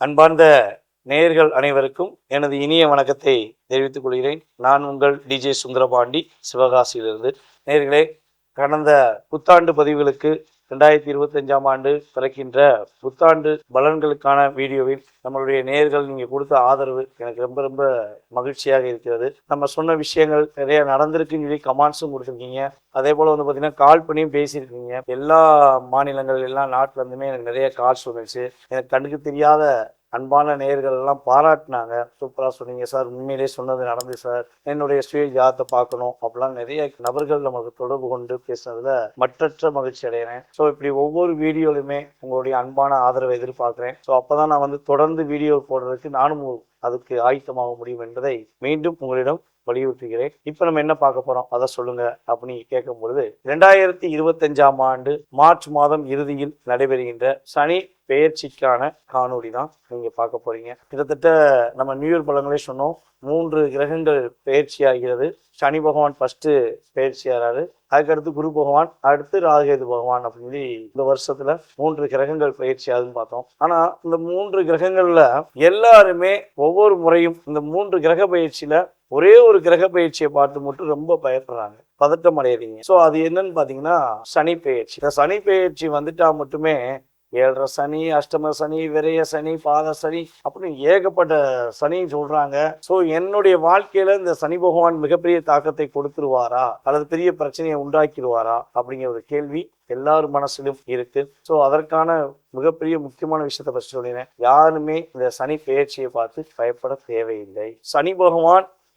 அன்பார்ந்த நேயர்கள் அனைவருக்கும் எனது இனிய வணக்கத்தை தெரிவித்துக் கொள்கிறேன். நான் உங்கள் டிஜே சுந்தரபாண்டி சிவகாசியிலிருந்து. நேயர்களே கடந்த புத்தாண்டு பதிவுகளுக்கு ரெண்டாயிரத்தி இருபத்தஞ்சாம் ஆண்டு பிறக்கின்ற புத்தாண்டு பலன்களுக்கான வீடியோவில் நம்மளுடைய நேர்கள் நீங்கள் கொடுத்த ஆதரவு எனக்கு ரொம்ப ரொம்ப மகிழ்ச்சியாக இருக்கிறது. நம்ம சொன்ன விஷயங்கள் நிறைய நடந்திருக்குன்னு சொல்லி கமெண்ட்ஸும் கொடுத்துருக்கீங்க. அதே போல் வந்து பார்த்தீங்கன்னா கால் பண்ணியும் பேசியிருக்கீங்க. எல்லா மாநிலங்கள் எல்லா நாட்டுல இருந்துமே எனக்கு நிறைய கால்ஸ் வந்துச்சு எனக்கு கண்ணுக்கு தெரியாத அன்பான நேர்கள் எல்லாம் பாராட்டினாங்க. சூப்பராக சொன்னீங்க சார். உண்மையிலேயே சொன்னது நடந்து சார். என்னுடைய சுய ஜாதத்தை பார்க்கணும் அப்படிலாம் நிறைய நபர்கள் நமக்கு தொடர்பு கொண்டு பேசுனதுல மற்றற்ற மகிழ்ச்சி அடைகிறேன். ஸோ இப்படி ஒவ்வொரு வீடியோலையுமே உங்களுடைய அன்பான ஆதரவை எதிர்பார்க்குறேன். ஸோ அப்பதான் நான் வந்து தொடர்ந்து வீடியோ போடுறதுக்கு நானும் அதுக்கு ஆயத்தமாக முடியும் என்பதை மீண்டும் உங்களிடம் வலியுறுத்துகிறேன். இப்போ நம்ம என்ன பார்க்க போறோம்? அதை சொல்லுங்க அப்படின்னு கேட்கும் பொழுது ரெண்டாயிரத்தி இருபத்தஞ்சாம் ஆண்டு மார்ச் மாதம் இறுதியில் நடைபெறுகின்ற சனி பெயர்ச்சிக்கான காணொலி தான் நீங்க பார்க்க போறீங்க. கிட்டத்தட்ட நம்ம நியூ இயர் சொன்னோம். மூன்று கிரகங்கள் பெயர்ச்சி ஆகிறது சனி பகவான் ஃபர்ஸ்ட் பெயர்ச்சி ஆகிறாரு அதுக்கடுத்து குரு பகவான் அடுத்து ராகேது பகவான் அப்படின்னு சொல்லி இந்த வருஷத்துல மூன்று கிரகங்கள் பயிற்சி ஆகுதுன்னு பார்த்தோம். ஆனா இந்த மூன்று கிரகங்கள்ல எல்லாருமே ஒவ்வொரு முறையும் இந்த மூன்று கிரக பயிற்சியில ஒரே ஒரு கிரக பயிற்சியை பார்த்து மட்டும் ரொம்ப பயப்படுறாங்க. பதட்டம் அடையிறீங்க. ஸோ அது என்னன்னு பார்த்தீங்கன்னா சனி பெயர்ச்சி இந்த சனி பெயர்ச்சி வந்துட்டா மட்டுமே ஏழரை சனி அஷ்டம சனி விரய சனி பாத சனி அப்படின்னு ஏகப்பட்ட சனி சொல்றாங்க. ஸோ என்னுடைய வாழ்க்கையில இந்த சனி பகவான் மிகப்பெரிய தாக்கத்தை கொடுத்துருவாரா? அல்லது பெரிய பிரச்சனையை உண்டாக்கிடுவாரா? அப்படிங்கிற ஒரு கேள்வி எல்லார் மனசிலும் இருக்கு. ஸோ அதற்கான மிகப்பெரிய முக்கியமான விஷயத்தை பற்றி சொல்லினேன் யாருமே இந்த சனி பெயர்ச்சியை பார்த்து பயப்பட தேவையில்லை. சனி பகவான்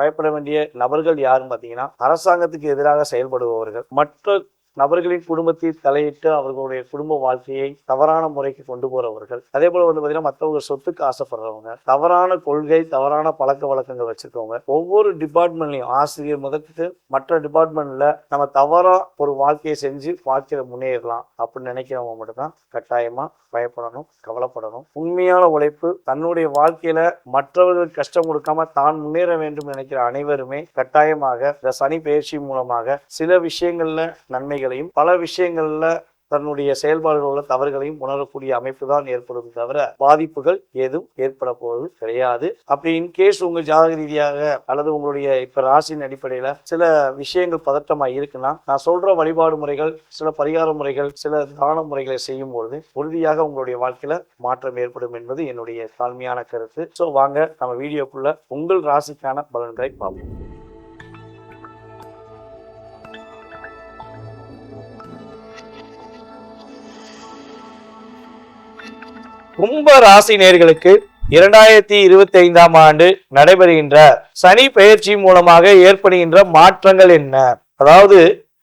பயப்பட வேண்டிய நபர்கள் யாருன்னு பார்த்தீங்கன்னா அரசாங்கத்துக்கு எதிராக செயல்படுபவர்கள். மற்ற நபர்களின் குடும்பத்தில் தலையிட்டு அவர்களுடைய குடும்ப வாழ்க்கையை தவறான முறைக்கு கொண்டு போறவர்கள். அதே போல வந்து பார்த்தீங்கன்னா மற்றவங்க சொத்துக்கு ஆசைப்படுறவங்க தவறான கொள்கை தவறான பழக்க வழக்கங்கள் வச்சிருக்கவங்க ஒவ்வொரு டிபார்ட்மெண்ட்லையும் ஆசிரியர் முதற்கு மற்ற டிபார்ட்மெண்ட்ல நம்ம தவறா ஒரு வாழ்க்கையை செஞ்சு வாழ்க்கையில முன்னேறலாம் அப்படின்னு நினைக்கிறவங்க மட்டும்தான் கட்டாயமா பயப்படணும் கவலைப்படணும். உண்மையான உழைப்பு தன்னுடைய வாழ்க்கையில மற்றவர்கள் கஷ்டம் கொடுக்காம தான் முன்னேற வேண்டும் நினைக்கிற அனைவருமே கட்டாயமாக இந்த சனி பயிற்சி மூலமாக சில விஷயங்கள்ல நன்மைகளையும் பல விஷயங்கள்ல தன்னுடைய செயல்பாடுகள் உள்ள தவறுகளையும் உணரக்கூடிய அமைப்பு தான் ஏற்படும் தவிர பாதிப்புகள் ஏதும் ஏற்பட போவது கிடையாது. அப்படி இன்கேஸ் உங்க ஜாதக ரீதியாக அல்லது உங்களுடைய இப்ப ராசியின் அடிப்படையில சில விஷயங்கள் பதட்டமா இருக்குன்னா நான் சொல்ற வழிபாடு முறைகள் சில பரிகார முறைகள் சில தான முறைகளை செய்யும் பொழுது உறுதியாக உங்களுடைய வாழ்க்கையில மாற்றம் ஏற்படும் என்பது என்னுடைய தாழ்மையான கருத்து. ஸோ வாங்க நம்ம வீடியோக்குள்ள உங்கள் ராசிக்கான பலன்களை பார்ப்போம். கும்ப ராசி நேர்களுக்கு இரண்டாயிரத்தி இருபத்தி ஐந்தாம் ஆண்டு நடைபெறுகின்ற சனி பெயர்ச்சி மூலமாக ஏற்படுகின்ற மாற்றங்கள் என்ன? அதாவது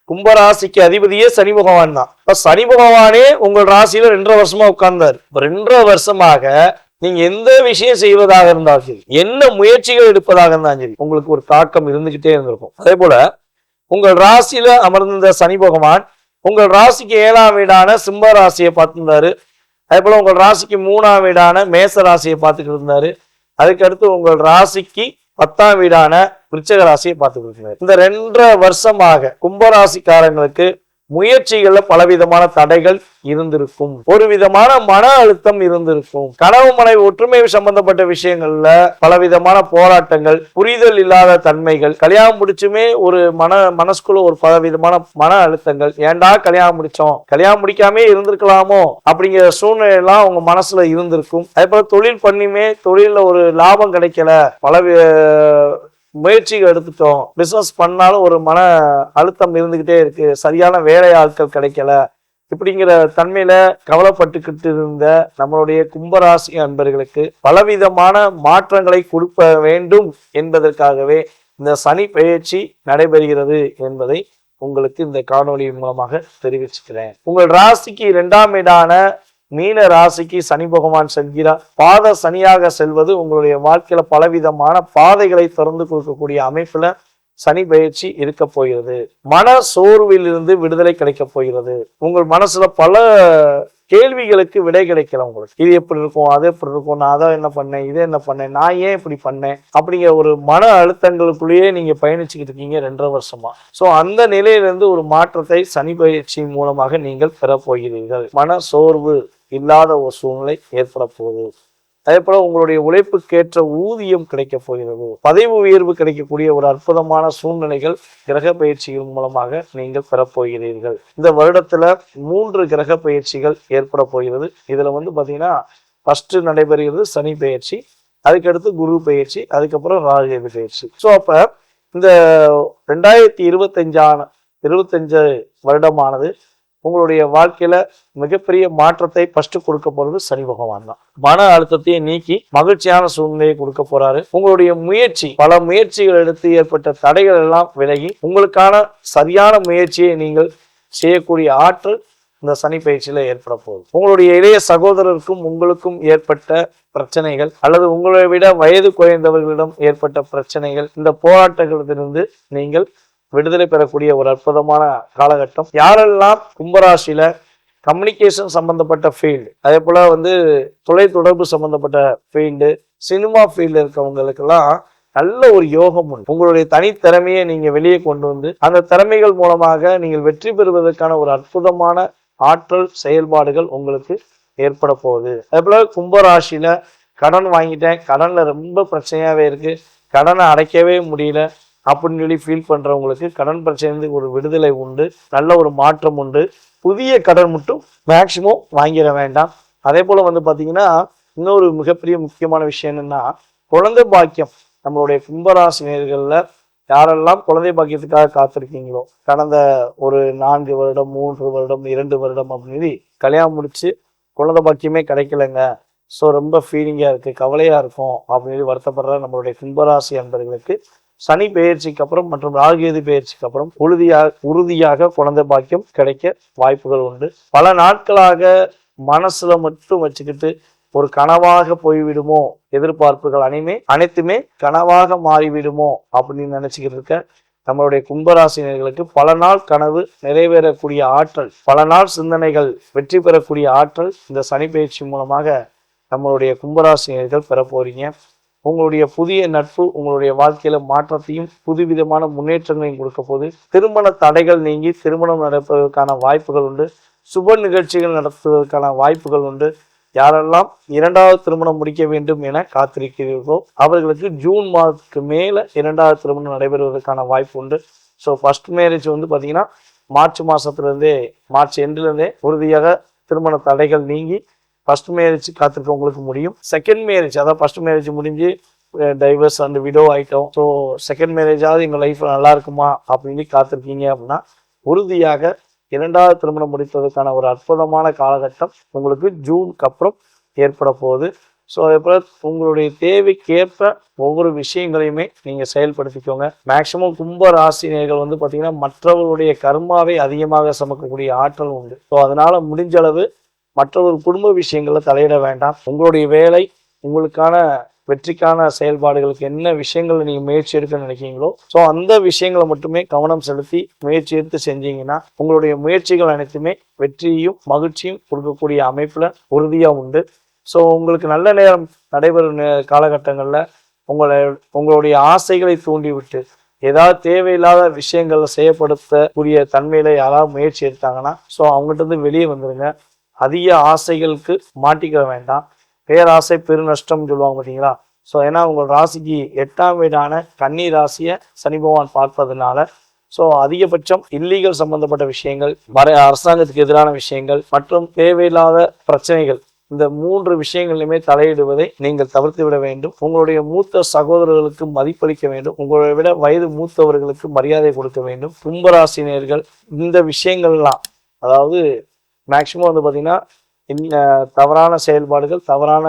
கும்பராசிக்கு அதிபதியே சனி பகவான் தான். இப்ப சனி பகவானே உங்கள் ராசியில ரெண்டரை வருஷமா உட்கார்ந்தார். ரெண்டரை வருஷமாக நீங்க எந்த விஷயம் செய்வதாக இருந்தாலும் சரி என்ன முயற்சிகள் எடுப்பதாக இருந்தாலும் சரி உங்களுக்கு ஒரு தாக்கம் இருந்துகிட்டே இருந்திருக்கும். அதே போல உங்கள் ராசியில அமர்ந்திருந்த சனி பகவான் உங்கள் ராசிக்கு ஏழாம் வீடான சிம்ம ராசியை பார்த்திருந்தாரு. அதே போல் உங்கள் ராசிக்கு மூணாம் வீடான மேச ராசியை பார்த்துக்கிட்டு இருந்தாரு. அதுக்கடுத்து உங்கள் ராசிக்கு பத்தாம் வீடான விருச்சக ராசியை பார்த்துக்கிட்டு இருந்தாரு. இந்த ரெண்டரை வருஷமாக கும்பராசிக்காரங்களுக்கு முயற்சிகள்ல பலவிதமான தடைகள் இருந்திருக்கும். ஒரு விதமான மன அழுத்தம் இருந்திருக்கும். கனவு மனைவி ஒற்றுமை சம்பந்தப்பட்ட விஷயங்கள்ல பலவிதமான போராட்டங்கள் புரிதல் இல்லாத தன்மைகள் கல்யாணம் முடிச்சுமே ஒரு மன மனசுக்குள்ள ஒரு பலவிதமான மன அழுத்தங்கள். ஏண்டா கல்யாணம் முடிச்சோம்? கல்யாணம் முடிக்காமே இருந்திருக்கலாமோ? அப்படிங்கிற சூழ்நிலை எல்லாம் உங்க மனசுல இருந்திருக்கும். அதே போல தொழில் பண்ணியுமே தொழில்ல ஒரு லாபம் கிடைக்கல. பல முயற்சிகள் எடுத்துட்டோம். பிசினஸ் பண்ணாலும் ஒரு மன அழுத்தம் இருந்துக்கிட்டே இருக்கு. சரியான வேலை ஆட்கள் கிடைக்கல. இப்படிங்கிற தன்மையில கவலைப்பட்டுக்கிட்டு இருந்த நம்மளுடைய கும்பராசி அன்பர்களுக்கு பலவிதமான மாற்றங்களை கொடுக்க வேண்டும் என்பதற்காகவே இந்த சனி பயிற்சி நடைபெறுகிறது என்பதை உங்களுக்கு இந்த காணொளி மூலமாக தெரிவிச்சுக்கிறேன். உங்கள் ராசிக்கு இரண்டாம் இடான மீன ராசிக்கு சனி பகவான் செல்கிறார். பாத சனியாக செல்வது உங்களுடைய வாழ்க்கையில பலவிதமான பாதைகளை திறந்து கொடுக்கக்கூடிய அமைப்புல சனி பயிற்சி இருக்க போகிறது. மன சோர்விலிருந்து விடுதலை கிடைக்க போகிறது. உங்கள் மனசுல பல கேள்விகளுக்கு விடை கிடைக்கல உங்களுக்கு. இது எப்படி இருக்கும் அது எப்படி இருக்கும் நான் அதை என்ன பண்ணேன் இதை என்ன பண்ணேன் நான் ஏன் இப்படி பண்ணேன் அப்படிங்கிற ஒரு மன அழுத்தங்களுக்குள்ளேயே நீங்க பயணிச்சுக்கிட்டு இருக்கீங்க ரெண்டரை வருஷமா. சோ அந்த நிலையிலிருந்து ஒரு மாற்றத்தை சனி பயிற்சி மூலமாக நீங்கள் பெற போகிறீர்கள். மன சோர்வு இல்லாத ஒரு சூழ்நிலை ஏற்பட போகுது. அதே போல உங்களுடைய உழைப்புக்கேற்ற ஊதியம் கிடைக்க போகிறது. பதவி உயர்வு கிடைக்கக்கூடிய ஒரு அற்புதமான சூழ்நிலைகள் கிரக பயிற்சிகள் மூலமாக நீங்கள் பெறப்போகிறீர்கள் இந்த வருடத்துல மூன்று கிரக பயிற்சிகள் ஏற்பட போகிறது. இதுல வந்து பாத்தீங்கன்னா ஃபர்ஸ்ட் நடைபெறுகிறது சனி பயிற்சி அதுக்கடுத்து குரு பயிற்சி அதுக்கப்புறம் ராகுகேது பயிற்சி. ஸோ அப்ப இந்த ரெண்டாயிரத்தி இருபத்தஞ்சான இருபத்தஞ்சு வருடமானது உங்களுடைய வாழ்க்கையில மிகப்பெரிய மாற்றத்தை ஃபர்ஸ்ட் கொடுக்க போறது சனி பகவான் தான். மன அழுத்தத்தையும் நீக்கி மகிழ்ச்சியான சூழ்நிலையை கொடுக்க போறாரு. உங்களுடைய முயற்சி பல முயற்சிகள் எடுத்து ஏற்பட்ட தடைகள் எல்லாம் விலகி உங்களுக்கான சரியான முயற்சியை நீங்கள் செய்யக்கூடிய ஆற்றல் இந்த சனி பயிற்சியில ஏற்பட போகுது. உங்களுடைய இளைய சகோதரருக்கும் உங்களுக்கும் ஏற்பட்ட பிரச்சனைகள் அல்லது உங்களை விட வயது குறைந்தவர்களிடம் ஏற்பட்ட பிரச்சனைகள் இந்த போராட்டங்களிலிருந்து நீங்கள் விடுதலை பெறக்கூடிய ஒரு அற்புதமான காலகட்டம். யாரெல்லாம் கும்பராசியில கம்யூனிகேஷன் சம்பந்தப்பட்ட ஃபீல்டு அதே போல வந்து தொலைத்தொடர்பு சம்பந்தப்பட்ட ஃபீல்டு சினிமா ஃபீல்டு இருக்கவங்களுக்கெல்லாம் நல்ல ஒரு யோகம் உண்டு. உங்களுடைய தனித்திறமையை நீங்க வெளியே கொண்டு வந்து அந்த திறமைகள் மூலமாக நீங்கள் வெற்றி பெறுவதற்கான ஒரு அற்புதமான ஆற்றல் செயல்பாடுகள் உங்களுக்கு ஏற்பட போகுது. அதே போல கும்பராசியில கடன் வாங்கிட்டேன். கடன்ல ரொம்ப பிரச்சனையாவே இருக்கு. கடனை அடைக்கவே முடியல. அப்படின்னு சொல்லி ஃபீல் பண்ணுறவங்களுக்கு கடன் பிரச்சனை ஒரு விடுதலை உண்டு. நல்ல ஒரு மாற்றம் உண்டு. புதிய கடன் மட்டும் மேக்சிமம் வாங்கிட வேண்டாம். அதே போல் வந்து பார்த்தீங்கன்னா இன்னொரு மிகப்பெரிய முக்கியமான விஷயம் என்னென்னா குழந்தை பாக்கியம். நம்மளுடைய கும்பராசினியர்களில் யாரெல்லாம் குழந்தை பாக்கியத்துக்காக காத்திருக்கீங்களோ கடந்த ஒரு நான்கு வருடம் மூன்று வருடம் இரண்டு வருடம் அப்படின்னு கல்யாணம் முடிச்சு குழந்தை பாக்கியமே கிடைக்கலங்க. ஸோ ரொம்ப ஃபீலிங்காக இருக்குது கவலையாக இருக்கும் அப்படின்னு வருத்தப்படுற நம்மளுடைய கும்பராசி அன்பர்களுக்கு சனி பெயர்ச்சிக்கு அப்புறம் மற்றும் ராகுகேது பெயர்ச்சிக்கு அப்புறம் உறுதியாக உறுதியாக குழந்தை பாக்கியம் கிடைக்க வாய்ப்புகள் உண்டு. பல நாட்களாக மனசுல மட்டும் வச்சுக்கிட்டு ஒரு கனவாக போய்விடுமோ எதிர்பார்ப்புகள் அனைமே அனைத்துமே கனவாக மாறிவிடுமோ அப்படின்னு நினைச்சுக்கிட்டு இருக்க நம்மளுடைய கும்பராசினியர்களுக்கு பல நாள் கனவு நிறைவேறக்கூடிய ஆற்றல் பல நாள் சிந்தனைகள் வெற்றி பெறக்கூடிய ஆற்றல் இந்த சனி பயிற்சி மூலமாக நம்மளுடைய கும்பராசினியர்கள் பெற போறீங்க உங்களுடைய புதிய நட்பு உங்களுடைய வாழ்க்கையில மாற்றத்தையும் புதுவிதமான முன்னேற்றங்களையும் கொடுக்க போது திருமண தடைகள் நீங்கி திருமணம் நடப்பதற்கான வாய்ப்புகள் உண்டு. சுப நிகழ்ச்சிகள் நடத்துவதற்கான வாய்ப்புகள் உண்டு. யாரெல்லாம் இரண்டாவது திருமணம் முடிக்க வேண்டும் என காத்திருக்கிறீர்களோ அவர்களுக்கு ஜூன் மாதத்துக்கு மேல இரண்டாவது திருமணம் நடைபெறுவதற்கான வாய்ப்பு உண்டு. ஸோ ஃபர்ஸ்ட் மேரேஜ் வந்து பார்த்தீங்கன்னா மார்ச் மாதத்துலேருந்தே மார்ச் எண்ட்லேருந்தே உறுதியாக திருமண தடைகள் நீங்கி ஃபர்ஸ்ட் மேரேஜ் காத்திருக்கவங்களுக்கு முடியும். செகண்ட் மேரேஜ் அதாவது ஃபர்ஸ்ட் மேரேஜ் முடிஞ்சு டைவர்ஸ் அண்ட் விடோ ஆகிட்டோம் ஸோ செகண்ட் மேரேஜாவது எங்கள் லைஃப்பில் நல்லா இருக்குமா அப்படின்னு காத்திருக்கீங்க அப்படின்னா உறுதியாக இரண்டாவது திருமணம் முடிப்பதற்கான ஒரு அற்புதமான காலகட்டம் உங்களுக்கு ஜூனுக்கு அப்புறம் ஏற்பட போகுது. ஸோ அதே போல் உங்களுடைய தேவைக்கேற்ப ஒவ்வொரு விஷயங்களையுமே நீங்கள் செயல்படுத்திக்கோங்க. மேக்சிமம் கும்ப ராசினியர்கள் வந்து பார்த்தீங்கன்னா மற்றவர்களுடைய கர்மாவை அதிகமாக சமக்கக்கூடிய ஆற்றல் உண்டு. ஸோ அதனால் முடிஞ்ச அளவு மற்றொரு குடும்ப விஷயங்களில் தலையிட வேண்டாம். உங்களுடைய வேலை உங்களுக்கான வெற்றிக்கான செயல்பாடுகளுக்கு என்ன விஷயங்களை நீங்கள் முயற்சி எடுக்க நினைக்கிறீங்களோ ஸோ அந்த விஷயங்களை மட்டுமே கவனம் செலுத்தி முயற்சி எடுத்து செஞ்சீங்கன்னா உங்களுடைய முயற்சிகள் அனைத்துமே வெற்றியும் மகிழ்ச்சியும் கொடுக்கக்கூடிய அமைப்பில் உறுதியாக உண்டு. ஸோ உங்களுக்கு நல்ல நேரம் நடைபெறும் காலகட்டங்களில் உங்களை உங்களுடைய ஆசைகளை தூண்டிவிட்டு ஏதாவது தேவையில்லாத விஷயங்களை செய்யப்படுத்தக்கூடிய தன்மையில யாராவது முயற்சி எடுத்தாங்கன்னா ஸோ அவங்ககிட்ட இருந்து வெளியே வந்துடுங்க அதிக ஆசைகளுக்கு மாட்டிக்க வேண்டாம். பேராசை பெருநஷ்டம்னு சொல்லுவாங்க பார்த்தீங்களா ஸோ ஏன்னா உங்கள் ராசிக்கு எட்டாம் வீடான கன்னி ராசியை சனி பகவான் பார்ப்பதுனால ஸோ அதிகபட்சம் இல்லீகல் சம்பந்தப்பட்ட விஷயங்கள் வர அரசாங்கத்துக்கு எதிரான விஷயங்கள் மற்றும் தேவையில்லாத பிரச்சனைகள் இந்த மூன்று விஷயங்களிலுமே தலையிடுவதை நீங்கள் தவிர்த்து விட வேண்டும். உங்களுடைய மூத்த சகோதரர்களுக்கு மதிப்பளிக்க வேண்டும். உங்களை விட வயது மூத்தவர்களுக்கு மரியாதை கொடுக்க வேண்டும். கும்பராசினியர்கள் இந்த விஷயங்கள்லாம் அதாவது மேக்சிமம் வந்து பார்த்தீங்கன்னா இந்த தவறான செயல்பாடுகள் தவறான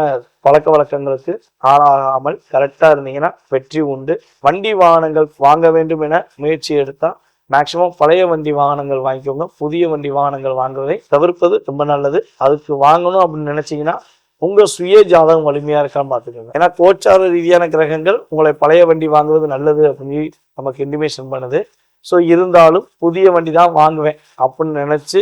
பழக்க வழக்கங்களுக்கு ஆளாகாமல் கரெக்டாக இருந்தீங்கன்னா வெற்றி உண்டு. வண்டி வாகனங்கள் வாங்க வேண்டும் என முயற்சி எடுத்தால் மேக்சிமம் பழைய வண்டி வாகனங்கள் வாங்கிக்கோங்க. புதிய வண்டி வாகனங்கள் வாங்குவதை தவிர்ப்பது ரொம்ப நல்லது. அதுக்கு வாங்கணும் அப்படின்னு நினைச்சீங்கன்னா உங்க சுய ஜாதகம் வலிமையா இருக்கான்னு பார்த்துக்கோங்க. ஏன்னா கோச்சார ரீதியான கிரகங்கள் உங்களை பழைய வண்டி வாங்குவது நல்லது அப்படின்னு நமக்கு இன்டிமேஷன் பண்ணுது. ஸோ இருந்தாலும் புதிய வண்டி தான் வாங்குவேன் அப்படின்னு நினைச்சு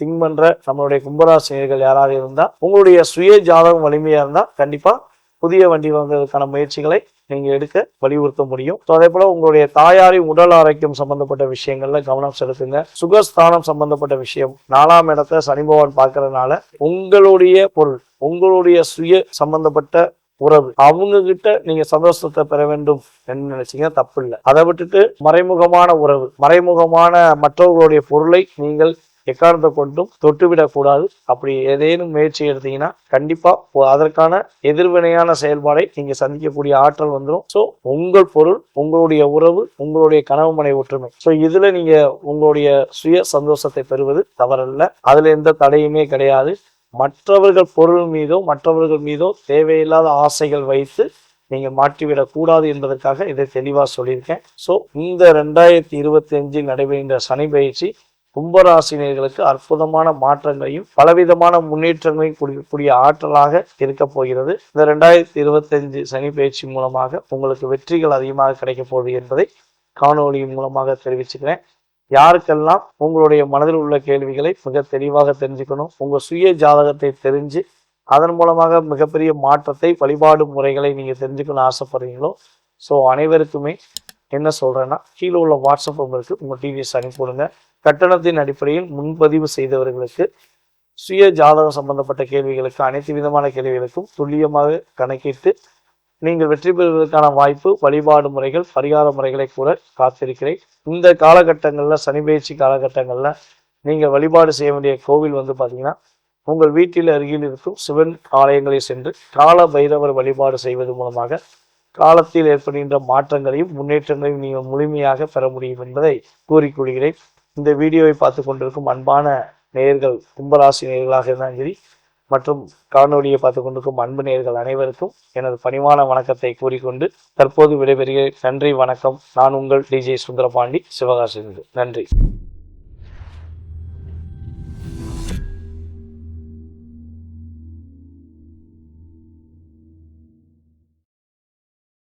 திங்க் பண்ற நம்மளுடைய கும்பராசினியர்கள் யாராவது இருந்தால் உங்களுடைய சுய ஜாதகம் வலிமையா இருந்தால் கண்டிப்பா புதிய வண்டி வாங்குறதுக்கான முயற்சிகளை நீங்க எடுக்க வலியுறுத்த முடியும். ஸோ அதே போல உங்களுடைய தாயாரின் உடல் ஆரோக்கியம் சம்பந்தப்பட்ட விஷயங்கள்ல கவனம் செலுத்துங்க. சுகஸ்தானம் சம்பந்தப்பட்ட விஷயம். நாலாம் இடத்த சனி பகவான் பாக்குறதுனால உங்களுடைய பொருள் உங்களுடைய சுய சம்பந்தப்பட்ட உறவு அவங்க கிட்ட நீங்க சந்தோஷத்தை பெற வேண்டும் என்று நினைச்சீங்க தப்பு இல்லை அதை விட்டுட்டு மறைமுகமான உறவு மறைமுகமான மற்றவர்களுடைய பொருளை நீங்கள் எக்காரணத்தை கொண்டும் தொட்டுவிடக்கூடாது. அப்படி ஏதேனும் முயற்சி எடுத்தீங்கன்னா கண்டிப்பா அதற்கான எதிர்வினையான செயல்பாடை நீங்க சந்திக்கக்கூடிய ஆற்றல் வந்துடும் ஸோ உங்கள் பொருள் உங்களுடைய உறவு உங்களுடைய கனவு மனை ஒற்றுமை. ஸோ இதுல நீங்க உங்களுடைய சுய சந்தோஷத்தை பெறுவது தவறல்ல. அதுல எந்த தடையுமே கிடையாது. மற்றவர்கள் பொருள் மீதோ மற்றவர்கள் மீதோ தேவையில்லாத ஆசைகள் வைத்து நீங்க மாற்றிவிடக் கூடாது என்பதற்காக இதை தெளிவா சொல்லியிருக்கேன். ஸோ இந்த ரெண்டாயிரத்தி இருபத்தி அஞ்சில் நடைபெறுகின்ற சனி பயிற்சி கும்பராசினியர்களுக்கு அற்புதமான மாற்றங்களையும் பலவிதமான முன்னேற்றங்களையும் கொடுக்கக்கூடிய ஆற்றலாக இருக்க போகிறது. இந்த ரெண்டாயிரத்தி இருபத்தஞ்சு சனி பயிற்சி மூலமாக உங்களுக்கு வெற்றிகள் அதிகமாக கிடைக்க போகுது என்பதை காணொலியின் மூலமாக தெரிவிச்சுக்கிறேன். யாருக்கெல்லாம் உங்களுடைய மனதில் உள்ள கேள்விகளை மிக தெளிவாக தெரிஞ்சுக்கணும் உங்கள் சுய ஜாதகத்தை தெரிஞ்சு அதன் மூலமாக மிகப்பெரிய மாற்றத்தை வழிபாடு முறைகளை நீங்கள் தெரிஞ்சுக்கணும்னு ஆசைப்படுறீங்களோ ஸோ அனைவருக்குமே என்ன சொல்கிறேன்னா கீழே உள்ள வாட்ஸ்அப் நம்பருக்கு உங்கள் டிவிஎஸ் அனுப்பிவிடுங்க கட்டணத்தின் அடிப்படையில் முன்பதிவு செய்தவர்களுக்கு சுய ஜாதகம் சம்பந்தப்பட்ட கேள்விகளுக்கு அனைத்து விதமான கேள்விகளுக்கும் துல்லியமாக கணக்கிட்டு நீங்கள் வெற்றி பெறுவதற்கான வாய்ப்பு வழிபாடு முறைகள் பரிகார முறைகளை கூட காத்திருக்கிறேன். இந்த காலகட்டங்களில் சனி பயிற்சி காலகட்டங்களில் நீங்கள் வழிபாடு செய்ய வேண்டிய கோவில் வந்து பார்த்தீங்கன்னா உங்கள் வீட்டில் அருகில் இருக்கும் சிவன் ஆலயங்களை சென்று கால பைரவர் வழிபாடு செய்வது மூலமாக காலத்தில் ஏற்படுகின்ற மாற்றங்களையும் முன்னேற்றங்களையும் நீங்கள் முழுமையாக பெற முடியும் என்பதை கூறிக்கொள்கிறேன் இந்த வீடியோவை பார்த்து கொண்டிருக்கும் அன்பான நேயர்கள் கும்பராசி நேயர்களாக இருந்தாலும் சரி மற்றும் காணொலியை பார்த்து கொண்டிருக்கும் அன்பு நேயர்கள் அனைவருக்கும் எனது பணிவான வணக்கத்தை கூறிக்கொண்டு தற்போது விடைபெறுகிறேன். நன்றி வணக்கம். நான் உங்கள் டிஜே சுந்தரபாண்டி சிவகாசி நன்றி.